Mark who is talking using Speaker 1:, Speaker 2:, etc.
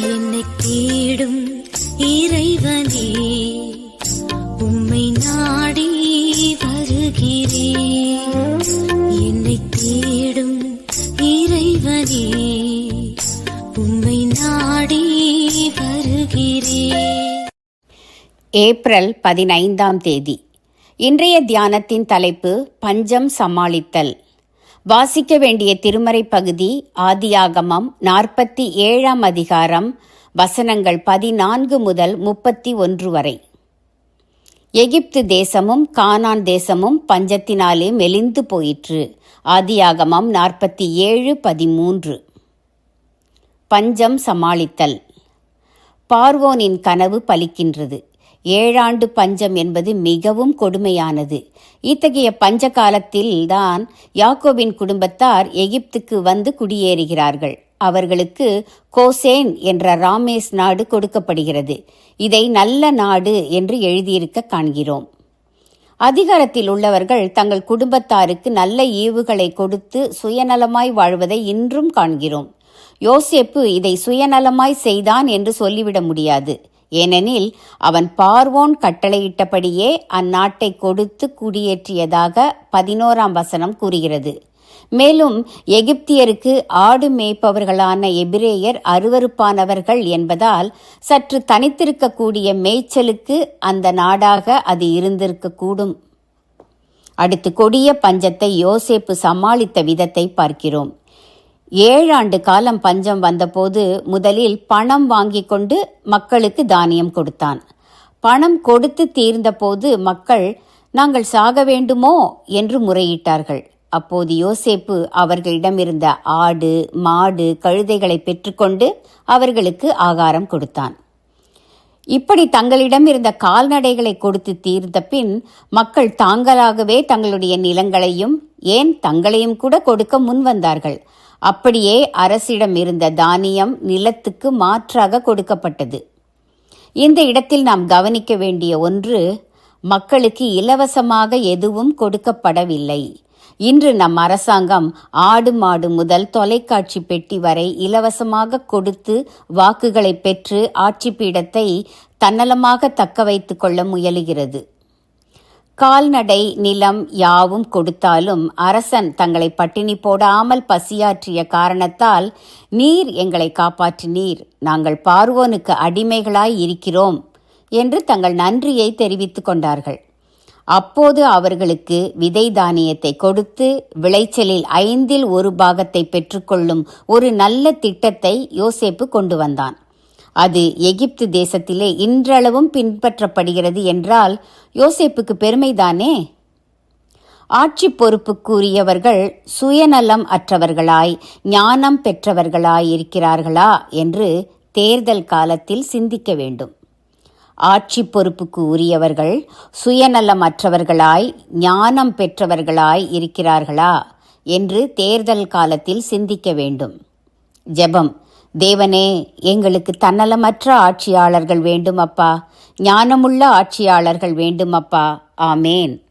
Speaker 1: என்னை தேடும் இறைவனே உம்மை நாடி வருகிறேன் என்னை தேடும் இறைவனே உம்மை நாடி வருகிறேன்
Speaker 2: ஏப்ரல் பதினைந்தாம் தேதி. இன்றைய தியானத்தின் தலைப்பு பஞ்சம் சமாளித்தல். வாசிக்க வேண்டிய திருமறை பகுதி ஆதியாகமம் நாற்பத்தி ஏழாம் அதிகாரம் வசனங்கள் பதினான்கு முதல் முப்பத்தி ஒன்று வரை. எகிப்து தேசமும் கானான் தேசமும் பஞ்சத்தினாலே மெலிந்து போயிற்று. ஆதியாகமம் நாற்பத்தி ஏழு பதிமூன்று. பஞ்சம் சமாளித்தல். பார்வோனின் கனவு பலிக்கின்றது. ஏழாண்டு பஞ்சம் என்பது மிகவும் கொடுமையானது. இத்தகைய பஞ்ச காலத்தில்தான் யாக்கோபின் குடும்பத்தார் எகிப்துக்கு வந்து குடியேறுகிறார்கள். அவர்களுக்கு கோசேன் என்ற ராமேஸ் நாடு கொடுக்கப்படுகிறது. இதை நல்ல நாடு என்று எழுதியிருக்க காண்கிறோம். அதிகாரத்தில் உள்ளவர்கள் தங்கள் குடும்பத்தாருக்கு நல்ல ஈவுகளை கொடுத்து சுயநலமாய் வாழ்வதை இன்றும் காண்கிறோம். யோசேப்பு இதை சுயநலமாய் செய்தான் என்று சொல்லிவிட முடியாது. ஏனெனில் அவன் பார்வோன் கட்டளையிட்டபடியே அந்நாட்டை கொடுத்து குடியேற்றியதாக பதினோராம் வசனம் கூறுகிறது. மேலும் எகிப்தியருக்கு ஆடு மேய்ப்பவர்களான எபிரேயர் அருவருப்பானவர்கள் என்பதால் சற்று தனித்திருக்கக்கூடிய மேய்ச்சலுக்கு அந்த நாடாக அது இருந்திருக்கக்கூடும். அடுத்து கொடிய பஞ்சத்தை யோசேப்பு சமாளித்த விதத்தை பார்க்கிறோம். ஏழாண்டு காலம் பஞ்சம் வந்தபோது முதலில் பணம் வாங்கி கொண்டு மக்களுக்கு தானியம் கொடுத்தான். பணம் கொடுத்து தீர்ந்தபோது மக்கள் நாங்கள் சாக வேண்டுமோ? என்று முறையிட்டார்கள். அப்போது யோசேப்பு அவர்களிடமிருந்த ஆடு மாடு கழுதைகளை பெற்றுக்கொண்டு அவர்களுக்கு ஆகாரம் கொடுத்தான். இப்படி தங்களிடம் இருந்த கால்நடைகளை கொடுத்து தீர்ந்த பின் மக்கள் தாங்களாகவே தங்களுடைய நிலங்களையும் ஏன் தங்களையும் கூட கொடுக்க முன்வந்தார்கள் அப்படியே அரசிடம் இருந்த தானியம் நிலத்துக்கு மாற்றாக கொடுக்கப்பட்டது. இந்த இடத்தில் நாம் கவனிக்க வேண்டிய ஒன்று மக்களுக்கு இலவசமாக எதுவும் கொடுக்கப்படவில்லை. இன்று நம் அரசாங்கம் ஆடு மாடு முதல் தொலைக்காட்சி பெட்டி வரை இலவசமாக கொடுத்து வாக்குகளை பெற்று ஆட்சி பீடத்தை தன்னலமாக தக்க வைத்து கொள்ள முயலுகிறது. கால்நடை நிலம் யாவும் கொடுத்தாலும் அரசன் தங்களை பட்டினி போடாமல் பசியாற்றிய காரணத்தால் நீர் எங்களை காப்பாற்றினீர். நாங்கள் பார்வோனுக்கு அடிமைகளாய் இருக்கிறோம் என்று தங்கள் நன்றியை தெரிவித்துக் கொண்டார்கள். அப்போது அவர்களுக்கு விதை தானியத்தை கொடுத்து விளைச்சலில் ஐந்தில் ஒரு பாகத்தை பெற்றுக்கொள்ளும் ஒரு நல்ல திட்டத்தை யோசேப்பு கொண்டு வந்தான். அது எகிப்து தேசத்திலே இன்றளவும் பின்பற்றப்படுகிறது என்றால் யோசேப்புக்கு பெருமைதானே? ஆட்சி பொறுப்புக்குரியவர்கள் சுயநலம் அற்றவர்களாய் ஞானம் பெற்றவர்களாய் இருக்கிறார்களா என்று தேர்தல் காலத்தில் சிந்திக்க வேண்டும். ஆட்சி பொறுப்புக்கு உரியவர்கள் சுயநலமற்றவர்களாய் ஞானம் பெற்றவர்களாய் இருக்கிறார்களா என்று தேர்தல் காலத்தில் சிந்திக்க வேண்டும். ஜெபம். தேவனே எங்களுக்கு தன்னலமற்ற ஆட்சியாளர்கள் வேண்டும் அப்பா. ஞானமுள்ள ஆட்சியாளர்கள் வேண்டும் அப்பா. ஆமேன்.